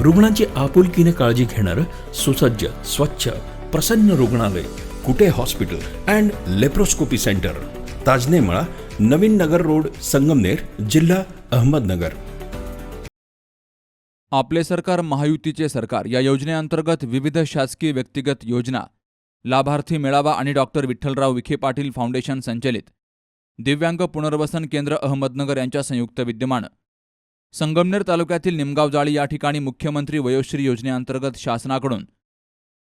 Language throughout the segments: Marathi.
रुग्णांची आपुलकीने काळजी घेणारं सुसज्ज स्वच्छ प्रसन्न रुग्णालय Kute hospital and laparoscopy centre. Tajnemala Navin Nagar road Sangamner जिल्हा अहमदनगर. आपले सरकार महायुतीचे सरकार. या योजनेअंतर्गत विविध शासकीय व्यक्तिगत योजना लाभार्थी मेळावा आणि डॉक्टर विठ्ठलराव विखे पाटील फाउंडेशन संचलित. दिव्यांग पुनर्वसन केंद्र अहमदनगर यांच्या संयुक्त विद्यमानं. संगमनेर तालुक्यातील निमगाव जाळी या ठिकाणी मुख्यमंत्री वयोश्री योजनेअंतर्गत शासनाकडून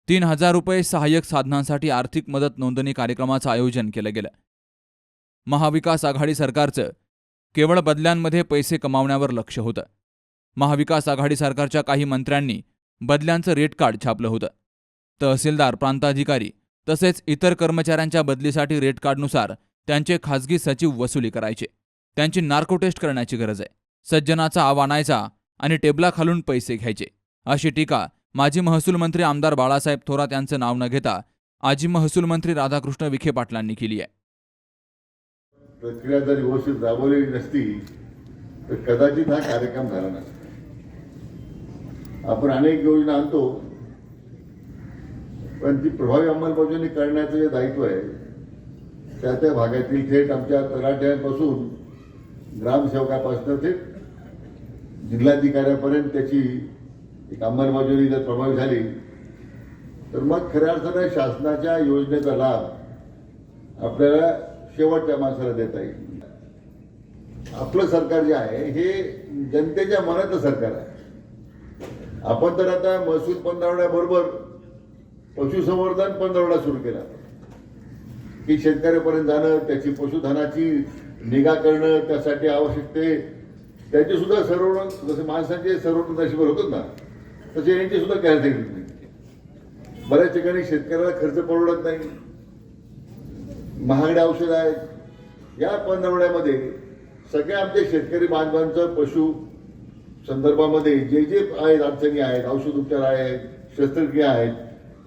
तीन हजार रुपये सहाय्यक साधनांसाठी आर्थिक मदत नोंदणी कार्यक्रमाचं आयोजन केलं गेलं. महाविकास आघाडी सरकारचं केवळ बदल्यांमध्ये पैसे कमावण्यावर लक्ष होतं. महाविकास आघाडी सरकारच्या काही मंत्र्यांनी बदल्यांचं रेट कार्ड छापलं होतं. तहसीलदार प्रांताधिकारी तसेच इतर कर्मचाऱ्यांच्या बदलीसाठी रेट कार्डनुसार त्यांचे खासगी सचिव वसुली करायचे. त्यांची नार्को टेस्ट करण्याची गरज आहे. सज्जनाचा आव आणायचा आणि टेबलाखालून पैसे घ्यायचे. अशी टीका माजी महसूल मंत्री आमदार बाळासाहेब थोरात यांचं नाव न घेता आजी महसूल मंत्री राधाकृष्ण विखे पाटलांनी केली आहे. प्रक्रिया जर व्यवस्थित राबवलेली नसती तर कदाचित हा कार्यक्रम झाला नसता. आपण अनेक योजना आणतो पण ती प्रभावी अंमलबजावणी करण्याचं जे दायित्व आहे त्या त्या भागातील थेट आमच्या तलाठ्यांपासून ग्रामसेवकापासून थेट जिल्हाधिकाऱ्यापर्यंत त्याची एक अंमलबजावणी जर प्रभावी झाली तर मग खऱ्या अर्थानं शासनाच्या योजनेचा लाभ आपल्याला शेवटच्या माणसाला देता येईल. आपलं सरकार जे आहे हे जनतेच्या मनाचं सरकार आहे. आपण तर आता महसूल पंधरवड्याबरोबर पशुसंवर्धन पंधरवडा सुरू केला. की शेतकऱ्यापर्यंत जाणं त्याची पशुधनाची निगा करणं त्यासाठी आवश्यक ते त्याचे सुद्धा सर्वण जसे माणसांचे सर्वण नशिबर होतात ना तसे यांची सुद्धा कॅल्सी नाही. बऱ्याच ठिकाणी शेतकऱ्याला खर्च परवडत नाही. महागडे औषध आहेत. या पंधरवड्यामध्ये सगळ्या आमच्या शेतकरी बांधवांचं पशु संदर्भामध्ये जे जे आहेत अडचणी आहेत औषध उपचार आहेत शस्त्रक्रिया आहेत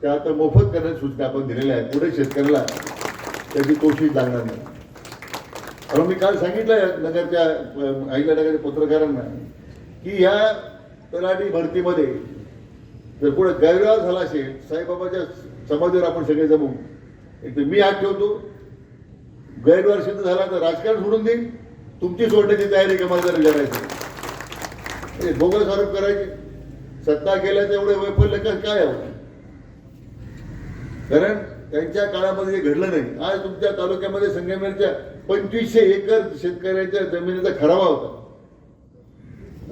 त्या आता मोफत करण्याच्या सूचना आपण दिलेल्या आहेत. पुढे शेतकऱ्याला त्याची कोशिश लागणार नाही. मी काल सांगितलं नगरच्या अहिल्यानगरच्या पत्रकारांना की ह्या तलाठी भरतीमध्ये जर पुढे गैरव्यवहार झाला असेल साईबाबाच्या समाधीवर आपण सगळे जमू. एक तर मी हात ठेवतो. गैरव्यवहार सिद्ध झाला तर राजकारण सोडून देईन. तुमची सोडण्याची तयारी का मला जर विचारायचं? म्हणजे आरोप करायचे. सत्ता गेल्याचं एवढे वैफल्य का- काय आहे? कारण त्यांच्या काळामध्ये घडलं नाही. आज तुमच्या तालुक्यामध्ये संगमेरच्या पंचवीसशे एकर शेतकऱ्यांच्या जमिनीचा खराबा होता.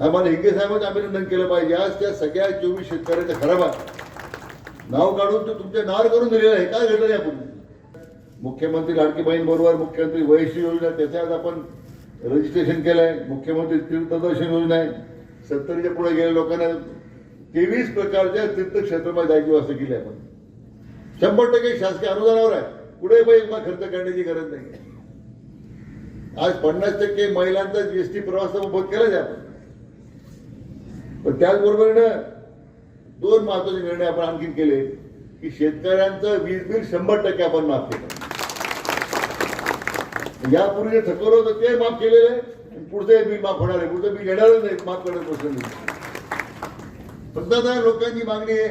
आम्हाला हिंगे साहेबांचं अभिनंदन केलं पाहिजे. आज त्या सगळ्या चोवीस शेतकऱ्यांचा खराबा नाव काढून तो तुमच्या नावावर करून दिलेलं आहे. काय घडलं यापूर्वी मुख्यमंत्री लाडकी बरोबर मुख्यमंत्री वयश्री योजना त्याच्यात आपण रजिस्ट्रेशन केलंय. मुख्यमंत्री तीर्थदर्शन योजना आहे. सत्तरीच्या पुढे गेल्या लोकांना तेवीस प्रकारच्या तीर्थक्षेत्रामध्ये जायची व्यवस्था केली आपण. शंभर टक्के शासकीय अनुदानावर आहे. पुढे पैसा खर्च करण्याची गरज नाही. आज पन्नास टक्के महिलांचा जीएसटी प्रवास उभं केला आहे आपण. पण त्याचबरोबरीनं दोन महत्त्वाचे निर्णय आपण आणखी केले की शेतकऱ्यांचं वीज बिल शंभर टक्के आपण माफ केलं. यापूर्वी जे थकवलं होतं ते माफ केलेलं आहे पुढचं बिल माफ होणार आहे. पुढचं बिल येणारच नाही माफ करण्यात प्रश्न पंतप्रधान लोकांची मागणी आहे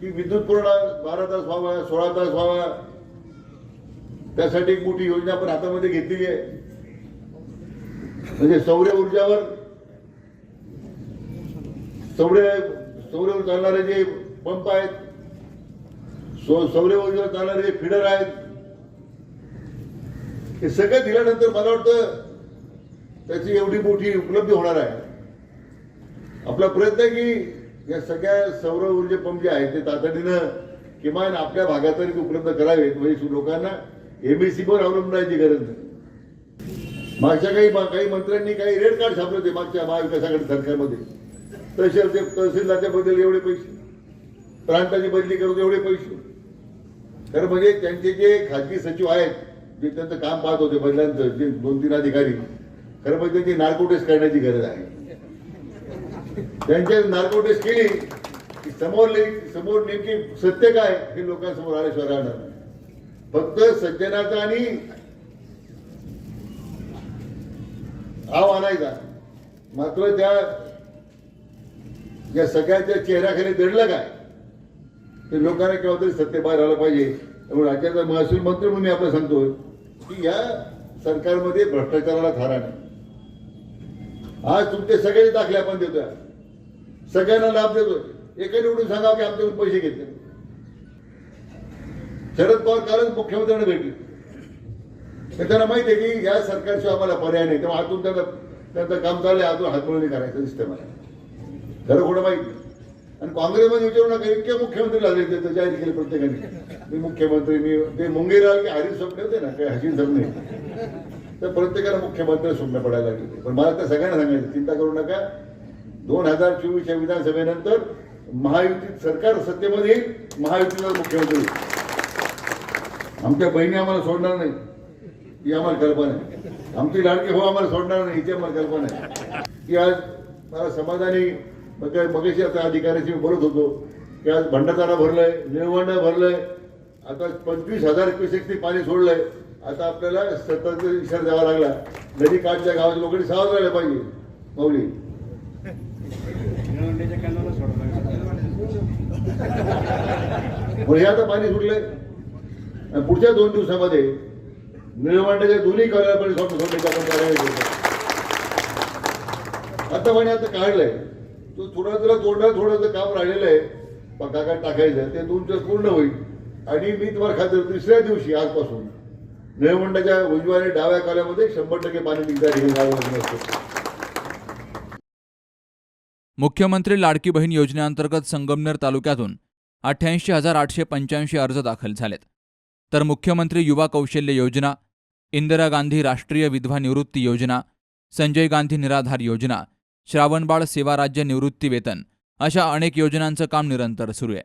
की विद्युत पुरवठा बारा तास व्हावा सोळा तास व्हावा. त्यासाठी एक मोठी योजना आपण हातामध्ये घेतलेली आहे. म्हणजे सौर ऊर्जावर सौर्य सौर्यवर चालणारे जे पंप आहेत सौ ऊर्जेवर चालणारे जे फिडर आहेत हे सगळं दिल्यानंतर मला वाटतं त्याची एवढी मोठी उपलब्धी होणार आहे. आपला प्रयत्न आहे की या सगळ्या सौर ऊर्जा पंप जे आहेत ते तातडीनं किमान आपल्या भागात तरी उपलब्ध करावेत म्हणजे लोकांना एमएससी वर अवलंबून राहायची गरज नाही. मागच्या काही काही मंत्र्यांनी काही रेड कार्ड छापले होते मागच्या महाविकास आघाडी सरकारमध्ये. तहसील तहसीलदारच्या बदल एवढे पैसे. प्रांताची बदली करून एवढे पैसे. तर म्हणजे त्यांचे जे खाजगी सचिव आहेत जे त्यांचं काम पाहत होते बदल्यांचं जे दोन तीन अधिकारी खरं म्हणजे त्यांची नार्को टेस्ट करण्याची गरज आहे. त्यांच्या नार्को टेस्ट केली की समोर समोर नेमकी सत्य काय हे लोकांसमोर आल्याशिवाय राहणार फक्त सज्जनाचा आणि हाव आणायचा. मात्र त्या या सगळ्यांच्या चेहऱ्याखाली दडलं काय? ते लोकांना केव्हा तरी सत्य बाहेर आलं पाहिजे. त्यामुळे राज्याचा महसूल मंत्री म्हणून मी आपलं सांगतोय की या सरकारमध्ये भ्रष्टाचाराला थारा नाही. आज तुमचे सगळे दाखले आपण देतोय. सगळ्यांना लाभ देतोय. एका निवडून सांगा की आमच्याकडून पैसे घेतले. शरद पवार कालच मुख्यमंत्र्यांना भेटले. तर त्यांना माहिती आहे की या सरकारशिवाय आम्हाला पर्याय नाही. तेव्हा आतून त्यांना त्यांचं काम चाललंय आतून हातमोळणी करायचं दिसतंय मला खरं खोटं माहिती नाही. आणि काँग्रेसमध्ये विचारू नका इतके मुख्यमंत्री लागले ते जाहीर केले प्रत्येकाने. मी मुख्यमंत्री मी ते मुंगेराव की हरीश स्वप्ने होते ना काही हसीन स्वप्ने. तर प्रत्येकाला मुख्यमंत्री स्वप्न पडायला लागले पण मला तर सगळ्यांना सांगायचं चिंता करू नका. दोन हजार चोवीसच्या विधानसभेनंतर महायुतीत सरकार सत्तेमध्ये येईल महायुतीला मुख्यमंत्री आमच्या बहिणी आम्हाला सोडणार नाही ही आम्हाला कल्पना आहे. आमची लाडकी हो आम्हाला सोडणार नाही हिची आम्हाला कल्पना आहे. की आज मला समाधानी मग मगाशी आता अधिकाऱ्याशी मी बोलत होतो की आज भंडारदारा भरलंय निळवंड भरलंय आता पंचवीस हजार क्युसेक्सनी पाणी सोडलंय आता आपल्याला सतत इशारा द्यावा लागला. नदी काठच्या गावाच्या लोकांनी सावध राहिलं पाहिजे. माऊली. पण हे आता पाणी सुटलंय. पुढच्या दोन दिवसामध्ये निळवंडाच्या दोन्ही कॉलेज पण आपण आता म्हणे आता काढलंय। तो थोडा तुला तोंडात थोडंसं काम राहिलेलं आहे. काय टाकायचं ते तुमचं पूर्ण होईल. आणि मी तुम्हाला खात्री तिसऱ्या दिवशी आजपासून निळवंडाच्या उजव्या आणि डाव्या काल्यामध्ये शंभर टक्के पाणी निघता मुख्यमंत्री लाडकी बहीण योजनेअंतर्गत संगमनेर तालुक्यातून अठ्ठ्याऐंशी हजार आठशे पंच्याऐंशी अर्ज दाखल झालेत. तर मुख्यमंत्री युवा कौशल्य योजना इंदिरा गांधी राष्ट्रीय विधवा निवृत्ती योजना संजय गांधी निराधार योजना श्रावणबाळ सेवा राज्य निवृत्ती वेतन अशा अनेक योजनांचं काम निरंतर सुरू आहे.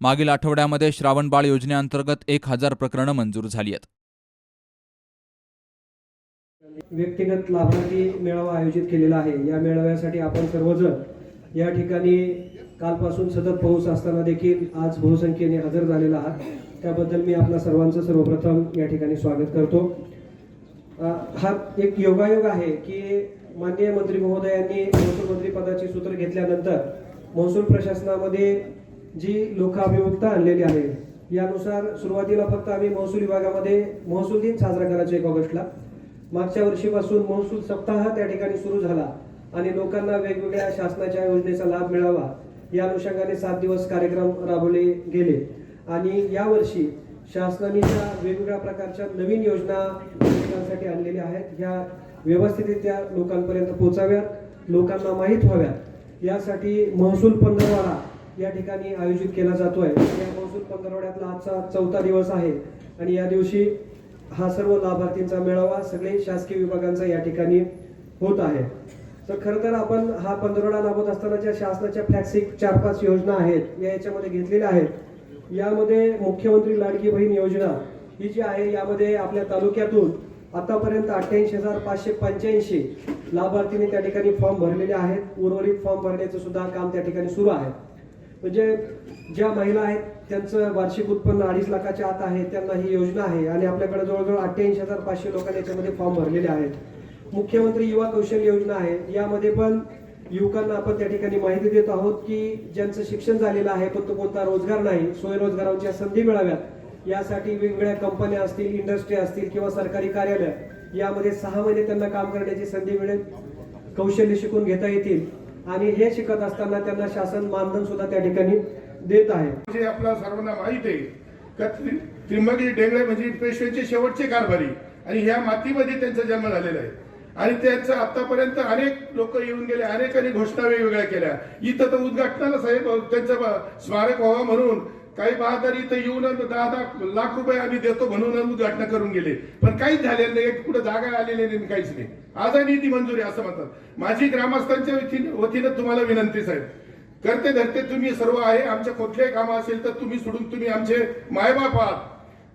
मागील आठवड्यामध्ये श्रावणबाळ योजनेअंतर्गत एक हजार प्रकरणं मंजूर झाली आहेत व्यक्तिगत लाभार्थी मेळावा आयोजित केलेला आहे. या मेळाव्यासाठी आपण सर्वजण या ठिकाणी कालपासून सतत पाऊस असताना देखील आज बहुसंख्येने हजर झालेला आहात. त्याबद्दल मी आपल्या सर्वांचं सर्वप्रथम या ठिकाणी स्वागत करतो. हा एक योगायोग आहे की माननीय मंत्री महोदयांनी महसूल मंत्री पदाची सूत्र घेतल्यानंतर महसूल प्रशासनामध्ये जी लोकाभिमुखता आणलेली आहे यानुसार सुरुवातीला फक्त आम्ही महसूल विभागामध्ये महसूल दिन साजरा करायचो एक ऑगस्टला. मागच्या वर्षीपासून महसूल सप्ताह त्या ठिकाणी सुरू झाला आणि लोकांना वेगवेगळ्या शासनाच्या योजनेचा लाभ मिळावा या अनुषंगाने सात दिवस कार्यक्रम राबवले गेले. आणि यावर्षी शासनाने ज्या वेगवेगळ्या प्रकारच्या नवीन योजना लोकांसाठी आणलेल्या आहेत ह्या व्यवस्थितरित्या लोकांपर्यंत पोचाव्यात लोकांना माहीत व्हाव्यात. यासाठी महसूल पंधरवाडा या ठिकाणी आयोजित केला जातो आहे या महसूल पंधरवड्यातला आजचा चौथा दिवस आहे आणि या दिवशी हा सर्व लाभार्थींचा मेळावा सगळे शासकीय विभागांचा या ठिकाणी होत आहे. तर खरं तर आपण हा पंधरवडा राबवत असताना ज्या शासनाच्या फ्लॅक्सिक चार पाच योजना आहेत या याच्यामध्ये घेतलेल्या आहेत. यामध्ये मुख्यमंत्री लाडकी बहीण योजना ही जी आहे यामध्ये आपल्या तालुक्यातून आतापर्यंत अठ्ठ्याऐंशी हजार पाचशे पंच्याऐंशी लाभार्थींनी त्या ठिकाणी फॉर्म भरलेले आहेत. उर्वरित फॉर्म भरण्याचं सुद्धा काम त्या ठिकाणी सुरू आहे. म्हणजे ज्या महिला आहेत त्यांचं वार्षिक उत्पन्न अडीच लाखाच्या आत आहे त्यांना ही योजना आहे आणि आपल्याकडे जवळजवळ अठ्ठ्याऐंशी हजार पाचशे लोकांनी याच्यामध्ये फॉर्म भरलेले आहेत. मुख्यमंत्री युवा कौशल्य योजना आहे यामध्ये पण युवकांना आपण त्या ठिकाणी माहिती देत आहोत की ज्यांचं शिक्षण झालेलं आहे पण तो कोणता रोजगार नाही स्वयंरोजगारांच्या संधी मिळाव्यात. यासाठी वेगवेगळ्या कंपन्या असतील इंडस्ट्री असतील किंवा सरकारी कार्यालय यामध्ये सहा महिने त्यांना काम करण्याची संधी मिळेल कौशल्य शिकून घेता येतील. आणि हे शिकत असताना त्यांना शासन मानधन सुद्धा त्या ठिकाणी देत आहे. आपल्या सर्वांना माहीत आहे का त्रिंबकी डेंगळे म्हणजे पेशव्यांचे शेवटचे कारभारी. आणि ह्या मातीमध्ये त्यांचा जन्म झालेला आहे. आणि त्यांचं आतापर्यंत अनेक लोक येऊन गेले अनेकांनी घोषणा वेगवेगळ्या केल्या. इथं तर उद्घाटनाला साहेब त्यांचं स्मारक व्हावं म्हणून काही बहादारी इथं येऊन दहा दहा लाख रुपये आम्ही देतो म्हणून उद्घाटन करून गेले. पण काहीच झालेलं नाही कुठे जागा आलेली नाही काहीच नाही. आज आणि ती मंजुरी असं म्हणतात. माझी ग्रामस्थांच्या वतीनं वतीनं तुम्हाला विनंती साहेब. करते धरते तुम्ही सर्व आहे आमच्या कुठल्याही कामं असेल तर तुम्ही सोडून तुम्ही आमचे मायबाप आहात.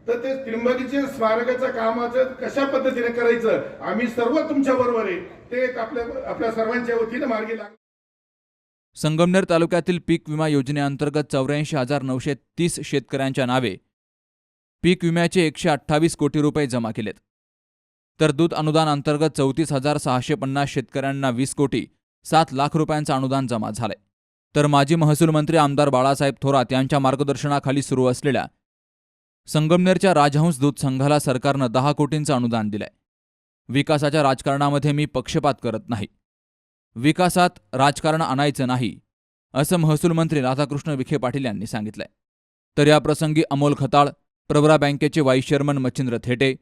तर ते त्रिंबकीचे स्मारकाचं कामाचं कशा पद्धतीने करायचं आम्ही सर्व तुमच्या बरोबर आहे. ते आपल्या आपल्या सर्वांच्या वतीने मार्गी लाग संगमनेर तालुक्यातील पीक विमा योजनेअंतर्गत चौऱ्याऐंशी हजार नऊशे तीस शेतकऱ्यांच्या नावे पीक विम्याचे एकशे अठ्ठावीस कोटी रुपये जमा केलेत. तर दूध अनुदान अंतर्गत चौतीस हजार सहाशे पन्नास शेतकऱ्यांना वीस कोटी सात लाख रुपयांचं अनुदान जमा झालंय. तर माजी महसूल मंत्री आमदार बाळासाहेब थोरात यांच्या मार्गदर्शनाखाली सुरू असलेल्या संगमनेरच्या राजहंस दूध संघाला सरकारनं दहा कोटींचं अनुदान दिलंय. विकासाच्या राजकारणामध्ये मी पक्षपात करत नाही. विकासात राजकारण आणायचं नाही असं महसूल मंत्री राधाकृष्ण विखे पाटील यांनी सांगितलंय. तर या प्रसंगी अमोल खताळ प्रवरा बँकेचे वाईस चेअरमन मच्छिंद्र थेटे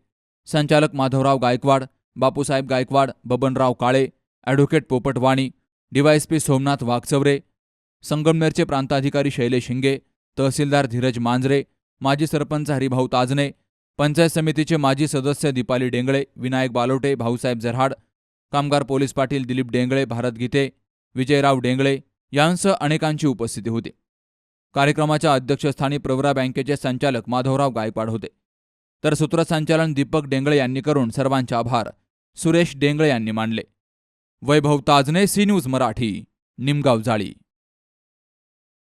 संचालक माधवराव गायकवाड बापूसाहेब गायकवाड बबनराव काळे ॲडव्होकेट पोपटवाणी डीवायएसपी सोमनाथ वाघचवरे संगमनेरचे प्रांताधिकारी शैलेश हिंगे तहसीलदार धीरज मांजरे माजी सरपंच हरिभाऊ ताजने पंचायत समितीचे माजी सदस्य दीपाली डेंगळे विनायक बालोटे भाऊसाहेब जरहाड कामगार पोलीस पाटील दिलीप डेंगळे भारत गीते विजयराव डेंगळे यांसह अनेकांची उपस्थिती होती. कार्यक्रमाच्या अध्यक्षस्थानी प्रवरा बँकेचे संचालक माधवराव गायकवाड होते. तर सूत्रसंचालन दीपक डेंगळे यांनी करून सर्वांचे आभार सुरेश डेंगळे यांनी मानले. Vaibhav Tajne C news Marathi Nimgaon Jali.